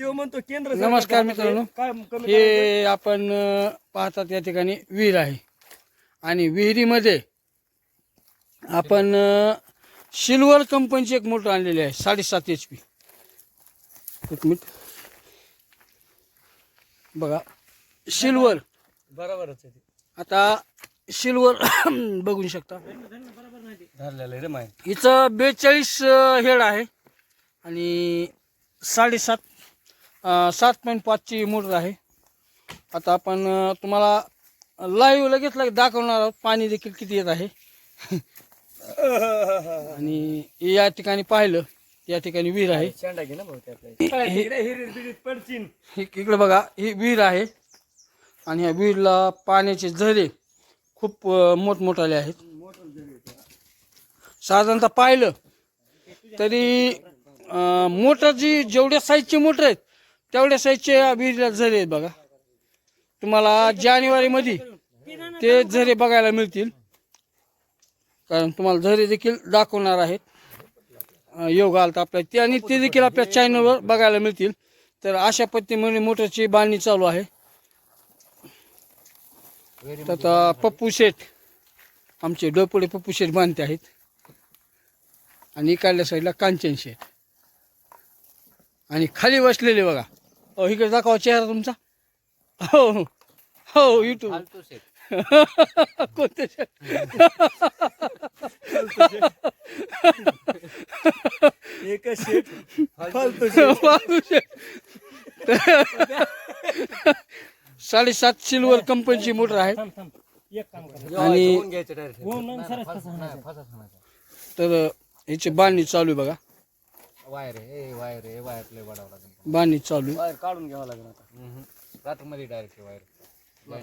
तो म्हणतो केंद्र नमस्कार मित्रांनो. हे आपण पाहतात या ठिकाणी विहीर आहे. आणि विहिरीमध्ये आपण सिल्वर कंपनीची एक मोटर आणलेली आहे साडेसात एच पी एक मिनिट. बघा सिल्वर. बरोबरच आहे ते. आता सिल्वर बघू शकता. हिचं बेचाळीस हेड आहे. आणि साडेसात सात पॉईंट पाचची मोटर आहे. आता आपण तुम्हाला लाईव्ह लगेच लगेच दाखवणार आहोत पाणी देखील किती येत आहे. आणि या ठिकाणी पाहिलं या ठिकाणी विहीर आहे. हे- इकडे बघा ही विहीर आहे. आणि या विहीरला पाण्याचे झरे खूप मोठमोठाले आहेत. साधारणतः पाहिलं तरी मोटर जी जेवढ्या साईजची मोटर आहेत तेवढ्या साईजचे विहिरीला झरे आहेत बघा. तुम्हाला जानेवारीमध्ये ते झरे बघायला मिळतील. कारण तुम्हाला झरे देखील दाखवणार आहेत. योग योग आलता आपल्या ते आणि ते देखील आपल्या चॅनलवर बघायला मिळतील. तर अशा पद्धतीमुळे मोटरची बांधणी चालू आहे. तर आता पप्पू शेठ आमचे डोपुडे पप्पू शेठ बांधते आहेत. आणि इकडल्या साईडला कांचन शेठ. आणि खाली बसलेले बघा. अहो इकडे दाखवा चेहरा तुमचा. हो हो हो युट्यूब कोणते शेठ एकच शेट फालतू शेट. फालतू शेठ. साडेसात सिल्वर कंपनीची मोटर आहे. थांब, थांब. एक काम कर. आणि हाणायचं? तर ह्याची बांधणी चालू आहे बघा. वायर आहे. वायर आहे. वायर लय वाढावं लागेल. बांधणी चालू आहे. बाहेर काढून घ्यावं लागेल आता. रात्रमध्ये डायरेक्ट वायर.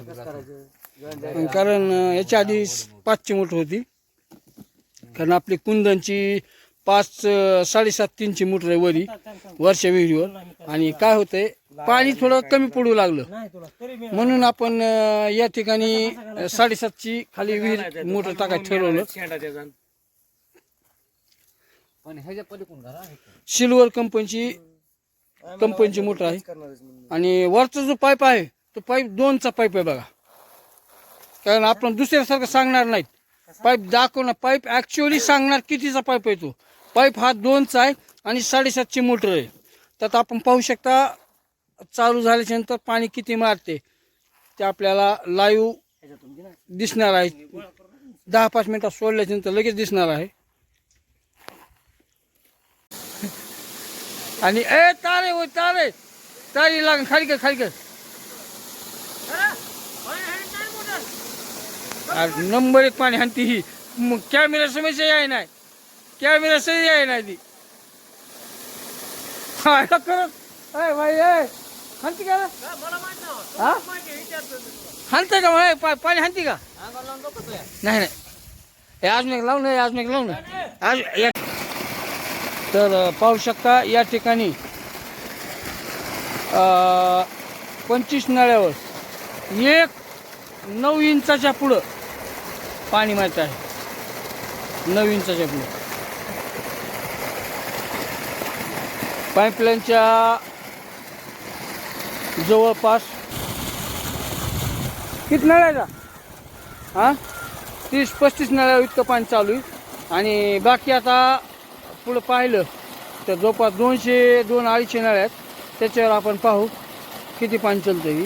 कसं करायचं? पण कारण अं, याच्या आधी पाचची मोटर होती. कारण आपली कुंदनची पाच अं, साडेसात तीनची मोटर आहे वरी वर्षा विहिरीवर. आणि काय होतंय पाणी थोडं कमी पडू लागलं. नाही तुला तरी मी म्हणून आपण अं, या ठिकाणी अं, साडेसातची खाली विहीर मोटर टाकायचं ठरवलं. शेंडा त्याचा पण ह्याच्या पलीकडून घरा सिल्वर कंपनीची कंपनीची मोटर आहे. आणि वरचा जो पाईप आहे तो पाईप दोनचा पाईप आहे बघा. कारण आपण दुसऱ्यासारखं सांगणार नाहीत. पाईप दाखवणार पाईप ॲक्च्युअली सांगणार कितीचा पाईप आहे तो. पाईप हा दोनचा आहे आणि साडेसातची मोटर आहे. त्यात आपण पाहू शकता चालू झाल्याच्यानंतर पाणी किती मारते ते आपल्याला लाईव्ह. दिसणार आहे. दहा पाच मिनिटात सोडल्याच्या नंतर लगेच दिसणार आहे. आणि ए तारे होय तारे. तारी लाग खाली कर खाली कर नंबर एक पाणी हाणती ही. मग कॅमेरा समस्या याय नाही. कॅमेरा सही याय नाही ती. काय करत अय भाई ए हाणती का? हा? हाणते का मग पाणी हाणती का? नाही नाही. हे अजून एक लावून अजून एक लावून. आज तर पाहू शकता या ठिकाणी पंचवीस नळ्यावर एक नऊ इंचाच्या पुढं पाणी माहीत आहे. नऊ इंचाच्या पुढं. पाईपलाईनच्या जवळपास किती नळ्याचा हां? तीस पस्तीस नळ्या इतकं पाणी चालू आहे. आणि बाकी आता पुढं पाहिलं तर जवळपास दोनशे दोन अडीचशे नळ्या आहेत. त्याच्यावर आपण पाहू किती पाणी चलतं ही